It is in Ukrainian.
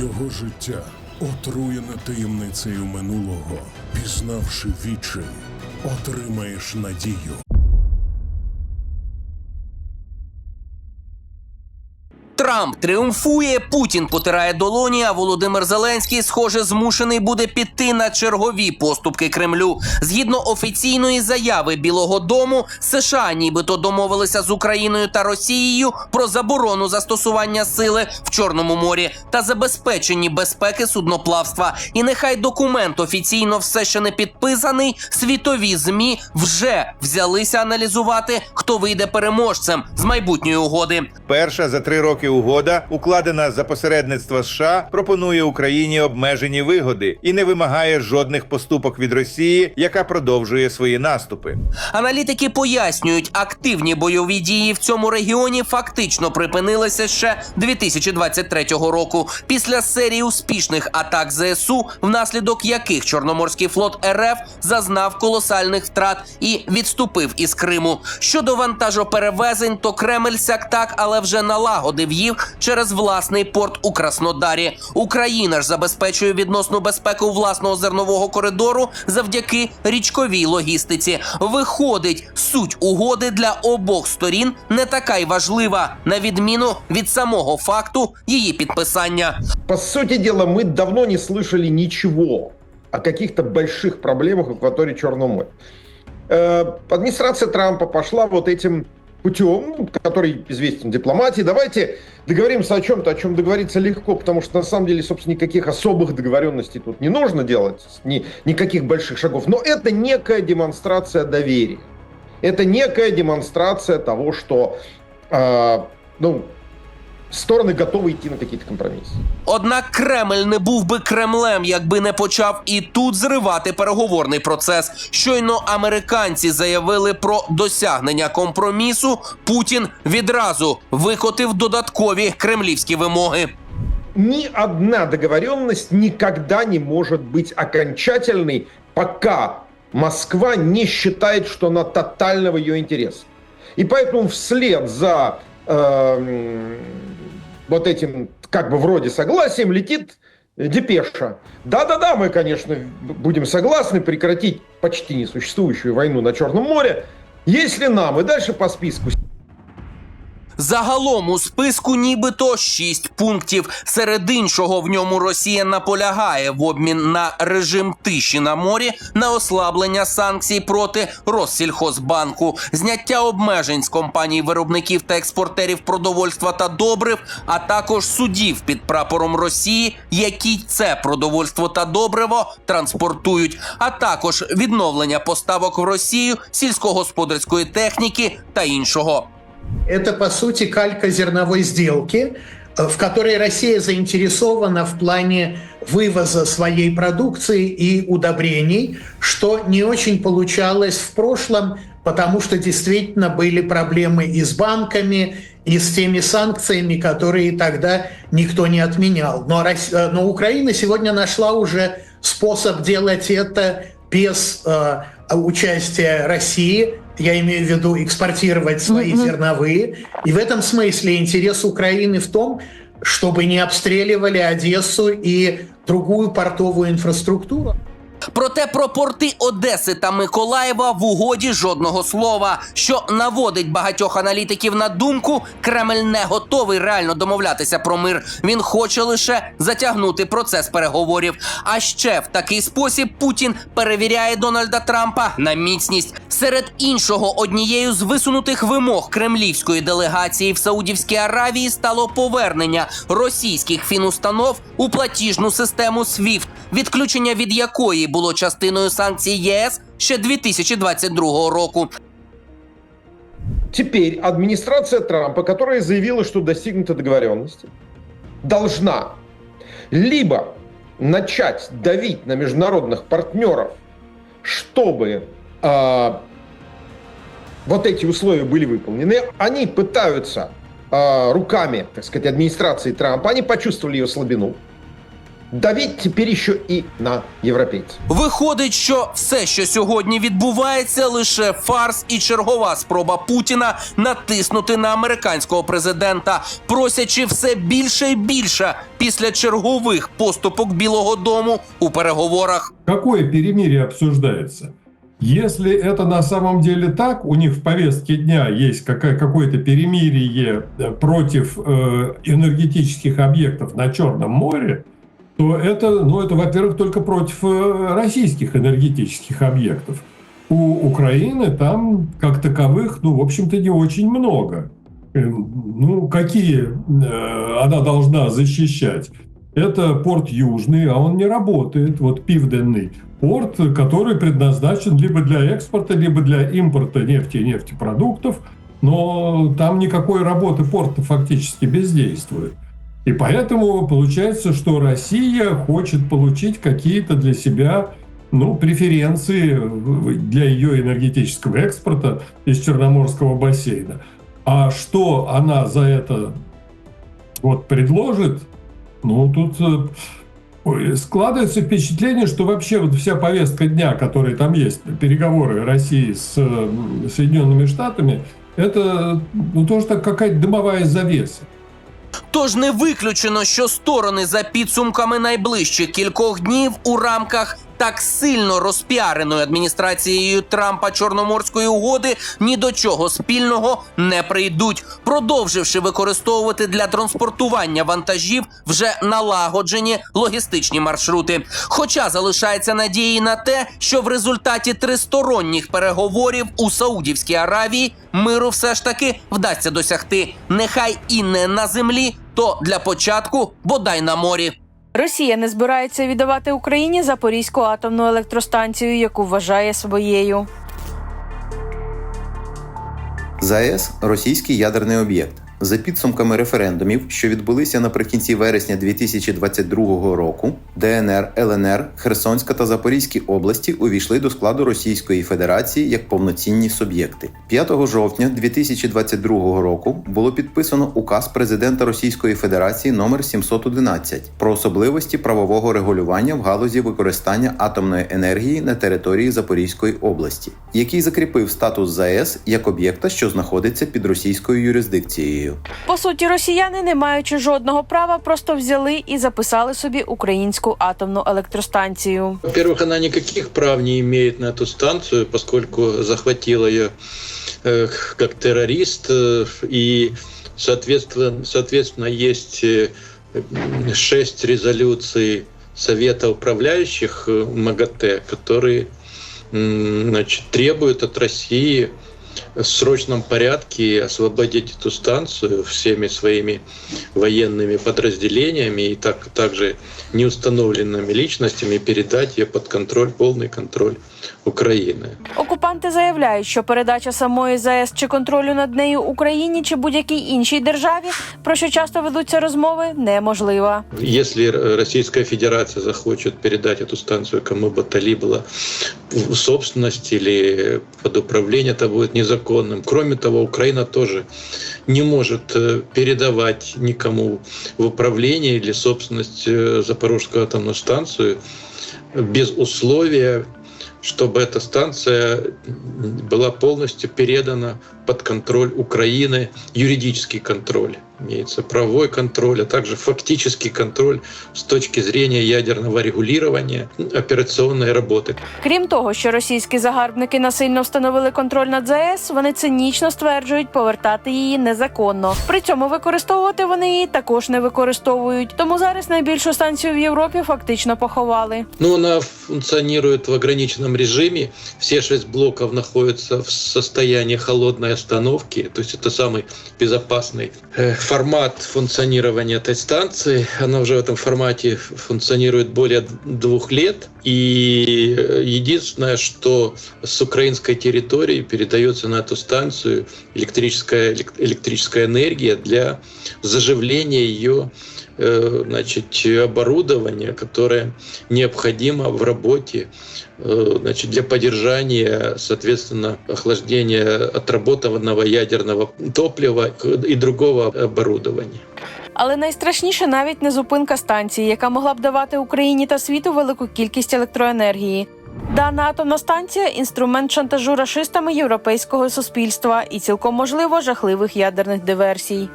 Його життя отруєне таємницею минулого. Пізнавши відчай, отримаєш надію. Трамп тріумфує, Путін потирає долоні, а Володимир Зеленський, схоже, змушений буде піти на чергові поступки Кремлю. Згідно офіційної заяви Білого Дому, США нібито домовилися з Україною та Росією про заборону застосування сили в Чорному морі та забезпеченні безпеки судноплавства. І нехай документ офіційно все ще не підписаний. Світові змі вже взялися аналізувати, хто вийде переможцем з майбутньої угоди. Перша за три роки угода, укладена за посередництва США, пропонує Україні обмежені вигоди і не вимагає жодних поступок від Росії, яка продовжує свої наступи. Аналітики пояснюють, активні бойові дії в цьому регіоні фактично припинилися ще 2023 року після серії успішних атак ЗСУ, внаслідок яких Чорноморський флот РФ зазнав колосальних втрат і відступив із Криму. Щодо вантажоперевезень, то Кремль сяк так, але вже налагодив їх через власний порт у Краснодарі. Україна ж забезпечує відносну безпеку власного зернового коридору завдяки річковій логістиці. Виходить, суть угоди для обох сторін не така й важлива, на відміну від самого факту її підписання. По сути дела, мы давно не слышали ничего о каких-то больших проблемах в акватории Черного моря. Э, Администрация Трампа пошла вот этим путем, который известен дипломатии. Давайте договоримся о чем-то, о чем договориться легко, потому что на самом деле, собственно, никаких особых договоренностей тут не нужно делать, ни, никаких больших шагов. Но это некая демонстрация доверия. Это некая демонстрация того, что э, ну, стороны готовы идти на какие-то компромиссы. Однак Кремль не був би Кремлем, якби не почав і тут зривати переговорний процес. Щойно американці заявили про досягнення компромісу. Путін відразу викотив додаткові кремлівські вимоги. ни одна договоренность никогда не может быть окончательной, пока Москва не считает, что она тотально в ее интерес. И поэтому вслед за эм, вот этим как бы вроде согласием летит депеша. Да-да-да, мы, конечно, будем согласны прекратить почти несуществующую войну на Черном море, если нам и дальше по списку Загалом у списку нібито шість пунктів. Серед іншого в ньому Росія наполягає в обмін на режим тиші на морі, на ослаблення санкцій проти Россільхозбанку, зняття обмежень з компаній виробників та експортерів продовольства та добрив, а також судів під прапором Росії, які це продовольство та добриво транспортують, а також відновлення поставок в Росію сільськогосподарської техніки та іншого. Это, по сути, калька зерновой сделки, э, в которой Россия заинтересована в плане вывоза своей продукции и удобрений, что не очень получалось в прошлом, потому что действительно были проблемы и с банками, и с теми санкциями, которые тогда никто не отменял. Но, Рос- э, но Украина сегодня нашла уже способ делать это без э, участия России, я имею в виду экспортировать свои зерновые. И в этом смысле интерес Украины в том, чтобы не обстреливали Одессу и другую портовую инфраструктуру. Проте про порти Одеси та Миколаєва в угоді жодного слова, що наводить багатьох аналітиків на думку, Кремль не готовий реально домовлятися про мир. Він хоче лише затягнути процес переговорів. А ще в такий спосіб Путін перевіряє Дональда Трампа на міцність. Серед іншого, однією з висунутих вимог кремлівської делегації в Саудівській Аравії стало повернення російських фінустанов у платіжну систему SWIFT, відключення від якої було частиною санкцій ЄС ще 2022 року. Теперь администрация Трампа, которая заявила, что достигнута договоренности, должна либо начать давить на международных партнеров, чтобы э, вот эти условия были выполнены. Они пытаются э, руками, так сказать, администрации Трампа, они почувствовали ее слабину. давить теперь еще и на европейцев. Виходить, що все, що сьогодні відбувається, лише фарс і чергова спроба Путіна натиснути на американського президента, просячи все більше і більше після чергових поступок Білого Дому у переговорах. Какое перемирие обсуждается? Если это на самом деле так, у них в повестке дня есть какая- какое-то перемирие э, против э, энергетических объектов на Черном море, то это, ну, это, во-первых, только против э, российских энергетических объектов. У Украины там, как таковых, ну, в общем-то, не очень много. Э, Ну, какие э, она должна защищать? Это порт Южный, а он не работает, вот Пивденный. Порт, который предназначен либо для экспорта, либо для импорта нефти и нефтепродуктов, но там никакой работы порта фактически бездействует. И поэтому получается, что Россия хочет получить какие-то для себя ну, преференции для ее энергетического экспорта из Черноморского бассейна. А что она за это вот предложит, ну, тут э, складывается впечатление, что вообще вот вся повестка дня, которая там есть, переговоры России с Соединенными Штатами, это ну, тоже так какая-то дымовая завеса. Тож не виключено, що сторони за підсумками найближчих кількох днів у рамках так сильно розпіареної адміністрацією Трампа Чорноморської угоди ні до чого спільного не прийдуть, продовживши використовувати для транспортування вантажів вже налагоджені логістичні маршрути. Хоча залишається надії на те, що в результаті тристоронніх переговорів у Саудівській Аравії миру все ж таки вдасться досягти. Нехай і не на землі, то для початку бодай на морі. Росія не збирається віддавати Україні Запорізьку атомну електростанцію, яку вважає своєю. ЗАЕС російський ядерний об'єкт. За підсумками референдумів, що відбулися наприкінці вересня 2022 року, ДНР, ЛНР, Херсонська та Запорізькі області увійшли до складу Російської Федерації як повноцінні суб'єкти. 5 жовтня 2022 року було підписано указ президента Російської Федерації номер 711 про особливості правового регулювання в галузі використання атомної енергії на території Запорізької області, який закріпив статус ЗАЕС як об'єкта, що знаходиться під російською юрисдикцією. По суті, росіяни, не маючи жодного права, просто взяли і записали собі українську атомну електростанцію. Во-первых, она никаких прав не имеет на эту станцию, поскольку захватила ее э, как террорист, э, и, соответственно, соответственно, есть э, м, шесть резолюций Совета управляющих э, МАГАТЭ, которые м, значит, требуют от России в срочном порядке освободить эту станцию всеми своими военными подразделениями и так, также неустановленными личностями передать ее под контроль, полный контроль Украины. Окупанти заявляють, що передача самої ЗАЕС чи контролю над нею Україні чи будь-якій іншій державі, про що часто ведуться розмови, неможлива. Если Р- Российская Федерация захочет передать эту станцию кому бы то ни было в собственность или под управление, это будет незаконным. Кроме того, Украина тоже не может э, передавать никому в управление или собственность э, Запорожскую атомную станцию без условия, чтобы эта станция м, была полностью передана под контроль Украины, юридический контроль, имеется правовой контроль, а также фактический контроль с точки зрения ядерного регулирования операционной работы. Крім того, що російські загарбники насильно встановили контроль над ЗАЕС, вони цинічно стверджують повертати її незаконно. При цьому використовувати вони її також не використовують. Тому зараз найбільшу станцію в Європі фактично поховали. Но она функционирует в ограниченном режиме. Все шесть блоков находятся в состоянии холодной остановки. То есть это самый безопасный э, формат функционирования этой станции. Она уже в этом формате функционирует более двух лет. И э, единственное, что с украинской территории передается на эту станцию электрическая, элек- электрическая энергия для заживления ее значит, оборудования, которое необходимо в работе э, значит, для поддержания, соответственно, охлаждения отработанного ядерного топлива и другого оборудования. Але найстрашніше навіть не зупинка станції, яка могла б давати Україні та світу велику кількість електроенергії. Дана атомна станція інструмент шантажу рашистами європейського суспільства і цілком можливо жахливих ядерних диверсій.